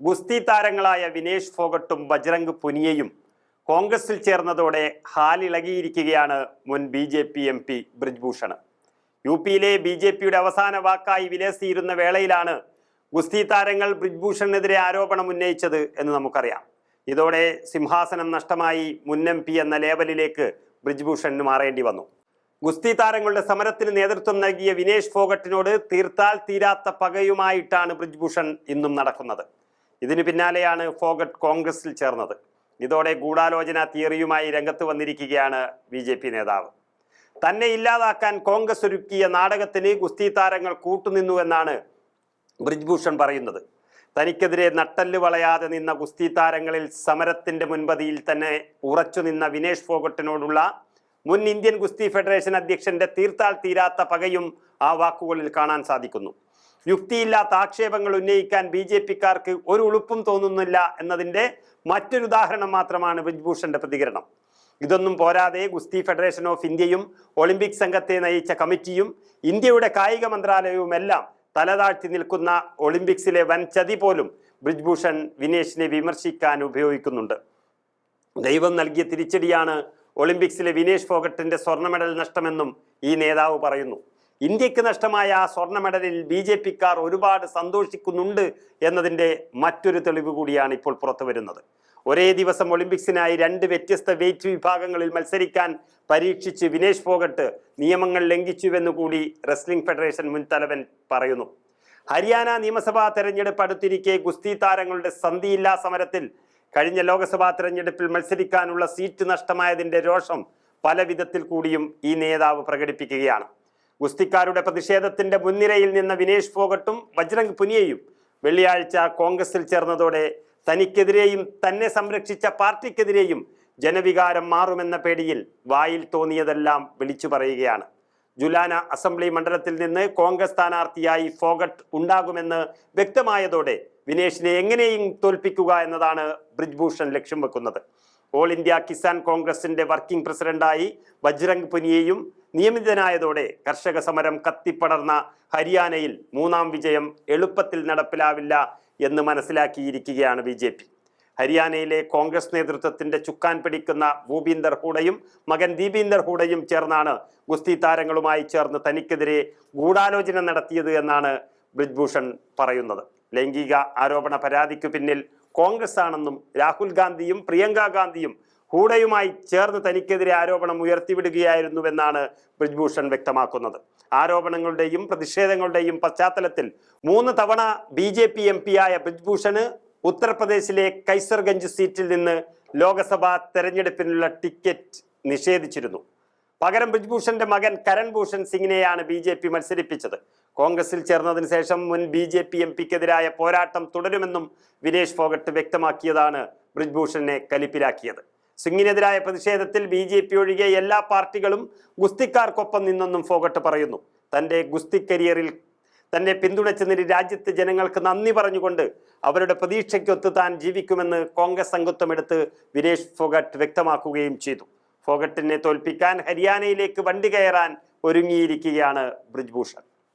ഗുസ്തി താരങ്ങളായ വിനേഷ് ഫോഗട്ടും ബജ്രംഗ് പുനിയയും കോൺഗ്രസിൽ ചേർന്നതോടെ ഹാലിളകിയിരിക്കുകയാണ് മുൻ B J P M P Brijbhushan U പിയിലെ ബി ജെ പിയുടെ അവസാന വാക്കായി വിലസിയിരുന്ന വേളയിലാണ് ഗുസ്തി താരങ്ങൾ ബ്രിജ്ഭൂഷണിനെതിരെ ആരോപണം ഉന്നയിച്ചത് എന്ന് നമുക്കറിയാം. ഇതോടെ സിംഹാസനം നഷ്ടമായി മുൻ എം പി എന്ന ലേബലിലേക്ക് ബ്രിജ്ഭൂഷണിന് മാറേണ്ടി വന്നു. ഗുസ്തി താരങ്ങളുടെ സമരത്തിന് നേതൃത്വം നൽകിയ വിനേഷ് ഫോഗട്ടിനോട് തീർത്താൽ തീരാത്ത പകയുമായിട്ടാണ് ബ്രിജ്ഭൂഷൺ ഇന്നും നടക്കുന്നത്. ഇതിന് പിന്നാലെയാണ് ഫോഗട്ട് കോൺഗ്രസിൽ ചേർന്നത്. ഇതോടെ ഗൂഢാലോചന തിയറിയുമായി രംഗത്ത് വന്നിരിക്കുകയാണ് ബി ജെ പി നേതാവ്. തന്നെ ഇല്ലാതാക്കാൻ കോൺഗ്രസ് ഒരുക്കിയ നാടകത്തിന് ഗുസ്തി താരങ്ങൾ കൂട്ടുനിന്നു എന്നാണ് ബ്രിജ്ഭൂഷൺ പറയുന്നത്. തനിക്കെതിരെ നട്ടൽ വളയാതെ നിന്ന ഗുസ്തി താരങ്ങളിൽ സമരത്തിന്റെ മുൻപതിയിൽ തന്നെ ഉറച്ചു നിന്ന വിനേഷ് ഫോഗട്ടിനോടുള്ള മുൻ ഇന്ത്യൻ ഗുസ്തി ഫെഡറേഷൻ അധ്യക്ഷന്റെ തീർത്താൽ തീരാത്ത പകയും ആ വാക്കുകളിൽ കാണാൻ സാധിക്കുന്നു. യുക്തിയില്ലാത്ത ആക്ഷേപങ്ങൾ ഉന്നയിക്കാൻ ബി ജെ പിക്കാർക്ക് ഒരു ഉളുപ്പും തോന്നുന്നില്ല എന്നതിന്റെ മറ്റൊരു ഉദാഹരണം മാത്രമാണ് ബ്രിജ്ഭൂഷന്റെ പ്രതികരണം. ഇതൊന്നും പോരാതെ ഗുസ്തി ഫെഡറേഷൻ ഓഫ് ഇന്ത്യയും ഒളിമ്പിക് സംഘത്തെ നയിച്ച കമ്മിറ്റിയും ഇന്ത്യയുടെ കായിക മന്ത്രാലയവും എല്ലാം തലതാഴ്ത്തി നിൽക്കുന്ന ഒളിമ്പിക്സിലെ വൻ ചതി പോലും ബ്രിജ്ഭൂഷൺ വിനേഷിനെ വിമർശിക്കാൻ ഉപയോഗിക്കുന്നുണ്ട്. ദൈവം നൽകിയ തിരിച്ചടിയാണ് ഒളിമ്പിക്സിലെ വിനേഷ് ഫോഗട്ടിന്റെ സ്വർണ മെഡൽ നഷ്ടമെന്നും ഈ നേതാവ് പറയുന്നു. ഇന്ത്യയ്ക്ക് നഷ്ടമായ ആ സ്വർണ മെഡലിൽ ബി ജെ പിക്കാർ ഒരുപാട് സന്തോഷിക്കുന്നുണ്ട് എന്നതിന്റെ മറ്റൊരു തെളിവ് കൂടിയാണ് ഇപ്പോൾ പുറത്തു വരുന്നത്. ഒരേ ദിവസം ഒളിമ്പിക്സിനായി രണ്ട് വ്യത്യസ്ത വെയിറ്റ് വിഭാഗങ്ങളിൽ മത്സരിക്കാൻ പരീക്ഷിച്ച് വിനേഷ് ഫോഗട്ട് നിയമങ്ങൾ ലംഘിച്ചുവെന്ന് കൂടി റെസ്ലിംഗ് ഫെഡറേഷൻ മുൻ തലവൻ പറയുന്നു. ഹരിയാന നിയമസഭാ തെരഞ്ഞെടുപ്പ് അടുത്തിരിക്കെ ഗുസ്തി താരങ്ങളുടെ സന്ധിയില്ലാ സമരത്തിൽ കഴിഞ്ഞ ലോക്സഭാ തെരഞ്ഞെടുപ്പിൽ മത്സരിക്കാനുള്ള സീറ്റ് നഷ്ടമായതിന്റെ രോഷം പല വിധത്തിൽ കൂടിയും ഈ നേതാവ് പ്രകടിപ്പിക്കുകയാണ്. ഗുസ്തിക്കാരുടെ പ്രതിഷേധത്തിന്റെ മുൻനിരയിൽ നിന്ന വിനേഷ് ഫോഗട്ടും ബജ്രംഗ് പുനിയയും വെള്ളിയാഴ്ച കോൺഗ്രസിൽ ചേർന്നതോടെ തനിക്കെതിരെയും തന്നെ സംരക്ഷിച്ച പാർട്ടിക്കെതിരെയും ജനവികാരം മാറുമെന്ന പേടിയിൽ വായിൽ തോന്നിയതെല്ലാം വിളിച്ചു പറയുകയാണ്. ജുലാന അസംബ്ലി മണ്ഡലത്തിൽ നിന്ന് കോൺഗ്രസ് സ്ഥാനാർത്ഥിയായി ഫോഗട്ട് ഉണ്ടാകുമെന്ന് വ്യക്തമായതോടെ വിനേഷിനെ എങ്ങനെയും തോൽപ്പിക്കുക എന്നതാണ് ബ്രിജ്ഭൂഷൺ ലക്ഷ്യം വെക്കുന്നത്. ഓൾ ഇന്ത്യ കിസാൻ കോൺഗ്രസിന്റെ വർക്കിംഗ് പ്രസിഡന്റായി ബജ്രംഗ് പുനിയയും നിയമിതനായതോടെ കർഷക സമരം കത്തിപ്പടർന്ന ഹരിയാനയിൽ മൂന്നാം വിജയം എളുപ്പത്തിൽ നടപ്പിലാവില്ല എന്ന് മനസ്സിലാക്കിയിരിക്കുകയാണ് ബി ജെ പി. ഹരിയാനയിലെ കോൺഗ്രസ് നേതൃത്വത്തിന്റെ ചുക്കാൻ പിടിക്കുന്ന ഭൂപീന്ദർ ഹൂഡയും മകൻ ദീപീന്ദർ ഹൂഡയും ചേർന്നാണ് ഗുസ്തി താരങ്ങളുമായി ചേർന്ന് തനിക്കെതിരെ ഗൂഢാലോചന നടത്തിയത് എന്നാണ് ബ്രിജ്ഭൂഷൺ പറയുന്നത്. ലൈംഗിക ആരോപണ പരാതിക്കു പിന്നിൽ കോൺഗ്രസ് ആണെന്നും രാഹുൽ ഗാന്ധിയും പ്രിയങ്ക ഗാന്ധിയും ഹൂഡയുമായി ചേർന്ന് തനിക്കെതിരെ ആരോപണം ഉയർത്തിവിടുകയായിരുന്നുവെന്നാണ് ബ്രിജ്ഭൂഷൺ വ്യക്തമാക്കുന്നത്. ആരോപണങ്ങളുടെയും പ്രതിഷേധങ്ങളുടെയും പശ്ചാത്തലത്തിൽ മൂന്ന് തവണ ബി ജെ പി എം പിയായ ബ്രിജ്ഭൂഷണ് ഉത്തർപ്രദേശിലെ കൈസർഗഞ്ച് സീറ്റിൽ നിന്ന് ലോക്സഭാ തെരഞ്ഞെടുപ്പിനുള്ള ടിക്കറ്റ് നിഷേധിച്ചിരുന്നു. പകരം ബ്രിജ്ഭൂഷന്റെ മകൻ കരൺ ഭൂഷൺ സിംഗിനെയാണ് ബി ജെ പി മത്സരിപ്പിച്ചത്. കോൺഗ്രസിൽ ചേർന്നതിന് ശേഷം മുൻ ബി ജെ പി എം പിക്കെതിരായ പോരാട്ടം തുടരുമെന്നും വിനേഷ് ഫോഗട്ട് വ്യക്തമാക്കിയതാണ് ബ്രിജ്ഭൂഷനെ കലിപ്പിലാക്കിയത്. സിംഗിനെതിരായ പ്രതിഷേധത്തിൽ ബി ജെ പി ഒഴികെ എല്ലാ പാർട്ടികളും ഗുസ്തിക്കാർക്കൊപ്പം നിന്നെന്നും ഫോഗട്ട് പറയുന്നു. തന്റെ ഗുസ്തി കരിയറിൽ തന്നെ പിന്തുണച്ചതിന് രാജ്യത്തെ ജനങ്ങൾക്ക് നന്ദി പറഞ്ഞുകൊണ്ട് അവരുടെ പ്രതീക്ഷയ്ക്കൊത്ത് താൻ ജീവിക്കുമെന്ന് കോൺഗ്രസ് അംഗത്വം എടുത്ത് വിനേഷ് ഫോഗട്ട് വ്യക്തമാക്കുകയും ചെയ്തു. ഫോഗട്ടിനെ തോൽപ്പിക്കാൻ ഹരിയാനയിലേക്ക് വണ്ടി കയറാൻ ഒരുങ്ങിയിരിക്കുകയാണ് ബ്രിജ്ഭൂഷൺ.